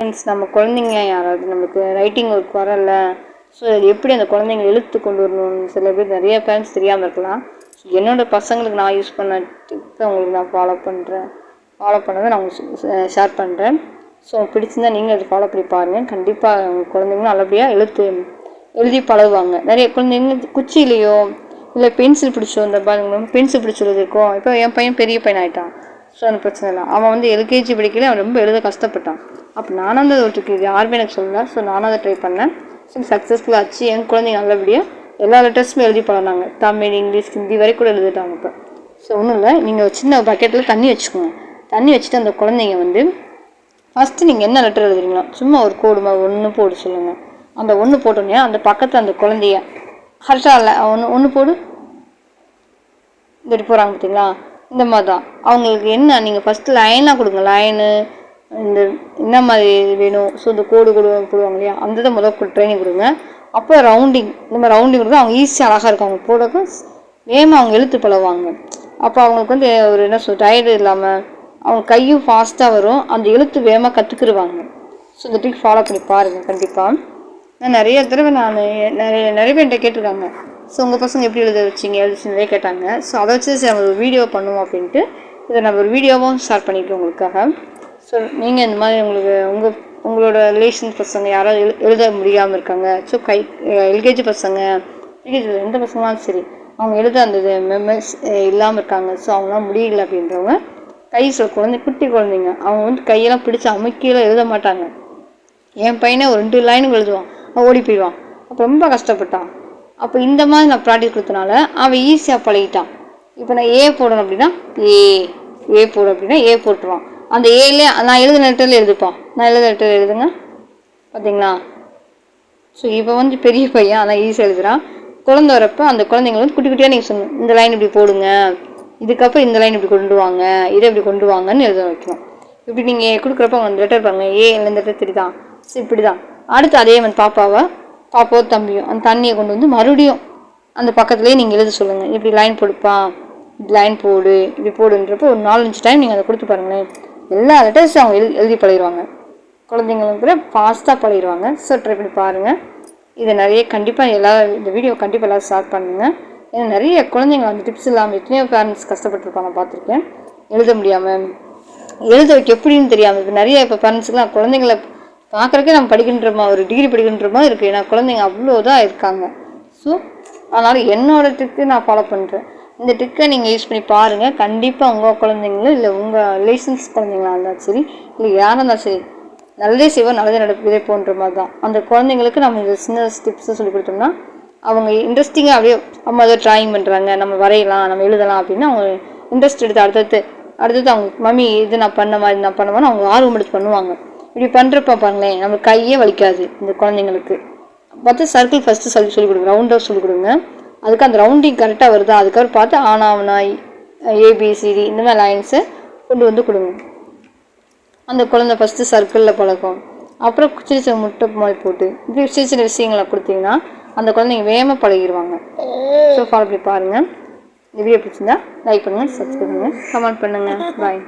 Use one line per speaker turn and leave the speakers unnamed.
Friends நம்ம குழந்தைங்க யாராவது நம்மளுக்கு ரைட்டிங் ஒர்க் வரல ஸோ அது எப்படி அந்த குழந்தைங்க எழுத்து கொண்டு வரணும்னு சில பேர் நிறைய பேரண்ட்ஸ் தெரியாமல் இருக்கலாம். ஸோ என்னோடய பசங்களுக்கு நான் யூஸ் பண்ண டிப்ஸ் அவங்களுக்கு நான் ஃபாலோ பண்ணுறேன் ஃபாலோ பண்ணதை நான் உங்களுக்கு ஷேர் பண்ணுறேன் ஸோ பிடிச்சிருந்தா நீங்கள் அதை ஃபாலோ பண்ணி பாருங்கள் கண்டிப்பாக உங்கள் குழந்தைங்களும் நல்லபடியாக எழுத்து எழுதி பழகுவாங்க. நிறைய குழந்தைங்க குச்சியிலையோ இல்லை பென்சில் பிடிச்சோ இந்த பாருங்க பென்சில் பிடிச்சி எழுதிருக்கோம் இப்போ என் பையன் பெரிய பையன் ஆகிட்டான் ஸோ அந்த பிரச்சனை இல்லை. அவன் வந்து எல்கேஜி படிக்கல அவன் ரொம்ப எழுத கஷ்டப்பட்டான். அப்போ நானும் அந்த ஒரு இது யாருமே எனக்கு சொல்லல. ஸோ நானும் அதை ட்ரை பண்ணேன். ஸோ சக்ஸஸ்ஃபுல்லாக ஆச்சு. என் குழந்தைங்க நல்லபடியாக எல்லா லெட்டர்ஸுமே எழுதி பழனாங்க தமிழ் இங்கிலீஷ் ஹிந்தி வரை கூட எழுதிட்டாங்க இப்போ. ஸோ ஒன்றும் இல்லை. நீங்கள் ஒரு சின்ன பக்கெட்டில் தண்ணி வச்சுக்கோங்க. தண்ணி வச்சுட்டு அந்த குழந்தைங்க வந்து ஃபஸ்ட்டு நீங்கள் என்ன லெட்டர் எழுதுறீங்களோ சும்மா ஒரு கோடுமா ஒன்று போட சொல்லுங்கள் அந்த ஒன்று போட்டோன்னே அந்த பக்கத்தில் அந்த குழந்தைய ஹர்ஷா இல்லை ஒன்று ஒன்று போடு. இப்படி போகிறாங்க பார்த்தீங்களா இந்த மாதிரி தான் அவங்களுக்கு என்ன நீங்கள் ஃபஸ்ட்டு லைனாக கொடுங்க. லைனு இந்த என்ன மாதிரி வேணும். ஸோ இந்த கோடு கொடு போடுவாங்க இல்லையா? அந்த இதை முதல் ட்ரைனிங் கொடுங்க. அப்போ ரவுண்டிங் இந்த மாதிரி ரவுண்டிங் கொடுக்க அவங்க ஈஸியாக அழகாக இருக்கும் அவங்க போடக்க வேகமாக அவங்க எழுத்து பழகுவாங்க. அப்போ அவங்களுக்கு வந்து ஒரு என்ன சொல் டயர்டு இல்லாமல் அவங்க கையும் ஃபாஸ்ட்டாக வரும். அந்த எழுத்து வேகமாக கற்றுக்குருவாங்க ஸோ இந்த ட்ரிக் ஃபாலோ பண்ணி பாருங்கள் கண்டிப்பாக நான் நிறைய தடவை நான் நிறைய நிறைய பேர்கிட்ட கேட்டிருக்காங்க. ஸோ உங்கள் பசங்க எப்படி எழுத வச்சிங்க? எழுதி நிறைய கேட்டாங்க. ஸோ அதை வச்சு சரி நம்ம ஒரு வீடியோ பண்ணுவோம் அப்படின்ட்டு. இதை நம்ம ஒரு வீடியோவும் ஸ்டார்ட் பண்ணியிருக்கோம் உங்களுக்காக. ஸோ நீங்கள் இந்த மாதிரி உங்களுக்கு உங்கள் உங்களோட ரிலேஷன் பசங்க யாராவது எழு எழுத முடியாமல் இருக்காங்க. ஸோ கை எல்கேஜி பசங்க எல்கேஜி எந்த பசங்களாலும் சரி அவங்க எழுத அந்த மெமரிஸ் இல்லாமல் இருக்காங்க. ஸோ அவங்களாம் முடியல அப்படின்றவங்க கை சொல் குழந்தை குட்டி குழந்தைங்க அவங்க வந்து கையெல்லாம் பிடிச்சி அமைக்கியெல்லாம் எழுத மாட்டாங்க. என் பையனை ஒரு ரெண்டு லைனுக்கு எழுதுவான். அவன் ஓடி போயிடுவான். அப்போ ரொம்ப கஷ்டப்பட்டான். அப்போ இந்த மாதிரி நான் ப்ராக்டிஸ் கொடுத்தனால அவன் ஈஸியாக பழகிட்டான். இப்போ நான் ஏ போடணும் அப்படின்னா ஏ ஏ போடு அப்படின்னா ஏ போட்டுருவான். அந்த ஏலே நான் எழுதுன லெட்டரில் எழுதுப்பான் நான் எழுதுன லெட்டர் எழுதுங்க. பார்த்தீங்களா ஸோ இப்போ வந்து பெரிய பையன் அதான் ஈஸியாக எழுதுகிறான் குழந்த வரப்போ அந்த குழந்தைங்க வந்து குட்டி குட்டியாக நீங்கள் சொல்லணும் இந்த லைன் இப்படி போடுங்க. இதுக்கப்புறம் இந்த லைன் இப்படி கொண்டு வாங்க. இதை இப்படி கொண்டு வாங்கன்னு எழுத வைக்கணும். இப்படி நீங்கள் கொடுக்குறப்ப அவங்க அந்த லெட்டர் பாருங்க. ஏ இந்த லெட்டர் தெரியுதான் ஸோ இப்படி தான் அடுத்து அதே வந்து பாப்பாவை பாப்பாவோ தம்பியும் அந்த தண்ணியை கொண்டு வந்து மறுபடியும் அந்த பக்கத்துலேயே நீங்கள் எழுத சொல்லுங்கள் இப்படி லைன் போடுப்பா. இப்படி லைன் போடு. இப்படி போடுன்றப்போ ஒரு நாலஞ்சு டைம் நீங்கள் அதை கொடுத்து பாருங்களேன். எல்லா லெட்டர்ஸும் அவங்க எழுதி எழுதி பழகிடுவாங்க குழந்தைங்களுக்கு கூட ஃபாஸ்ட்டாக பழகிடுவாங்க ஸோ ட்ரை பண்ணி பாருங்கள் இதை நிறைய கண்டிப்பாக எல்லா இந்த வீடியோ கண்டிப்பாக எல்லோரும் ஸ்டார்ட் பண்ணுங்கள் ஏன்னா நிறைய குழந்தைங்க அந்த டிப்ஸ் இல்லாமல் எத்தனையோ பேரண்ட்ஸ் கஷ்டப்பட்டுருப்பாங்க பார்த்துருக்கேன். எழுத முடியாமல் எழுத வைக்க எப்படின்னு தெரியாமல் இப்போ நிறைய இப்போ பேரண்ட்ஸுக்குலாம் குழந்தைங்கள பார்க்குறக்கே நம்ம படிக்கின்றோமா ஒரு டிகிரி படிக்கின்றோமா இருக்குது ஏன்னா குழந்தைங்க அவ்வளோ தான் இருக்காங்க. ஸோ அதனால் என்னோட ட்ரிக்கு நான் ஃபாலோ பண்ணுறேன் இந்த ட்ரிக்கை நீங்கள் யூஸ் பண்ணி பாருங்கள் கண்டிப்பாக உங்கள் குழந்தைங்களும் இல்லை உங்கள் ரிலேஷன்ஸ் குழந்தைங்களா இருந்தாலும் சரி இல்லை யாராக இருந்தாலும் சரி நல்லதே செய்வோம் நல்லதே நடப்பு போன்ற மாதிரி தான் அந்த குழந்தைங்களுக்கு நம்ம இந்த சின்ன ஸ்டிப்ஸும் சொல்லி கொடுத்தோம்னா அவங்க இன்ட்ரெஸ்டிங்காக அப்படியே அம்மா ஏதோ ட்ராயிங் பண்ணுறாங்க நம்ம வரையலாம் நம்ம எழுதலாம் அப்படின்னு அவங்க இன்ட்ரெஸ்ட் எடுத்து அடுத்தடுத்து அடுத்தது அவங்க மம்மி இது நான் பண்ண மாதிரி நான் பண்ணுவேன்னு அவங்க ஆர்வம் எடுத்து பண்ணுவாங்க. இப்படி பண்ணுறப்ப பாருங்களேன் நம்ம கையே வலிக்காது இந்த குழந்தைங்களுக்கு. பார்த்து சர்க்கிள் ஃபஸ்ட்டு சொல்லி சொல்லிக் கொடுங்க ரவுண்டாக சொல்லிக் கொடுங்க. அதுக்கு அந்த ரவுண்டிங் கரெக்டாக வருதா? அதுக்கப்புறம் பார்த்து ஆனாவனாய் ஏபிசிடி இந்த மாதிரி லைன்ஸை கொண்டு வந்து கொடுங்க. அந்த குழந்தை ஃபஸ்ட்டு சர்க்கிளில் பழக்கம். அப்புறம் சின்ன சின்ன முட்டை மாதிரி போட்டு இப்படி சின்ன சின்ன விஷயங்களை கொடுத்தீங்கன்னா அந்த குழந்தைங்க வேகமாக பழகிடுவாங்க ஸோ ஃபாலோ பண்ணி பாருங்கள் இந்த வீடியோ பிடிச்சிருந்தா லைக் பண்ணுங்கள் சப்ஸ்கிரைப் பண்ணுங்கள் கமெண்ட் பண்ணுங்கள் பாய்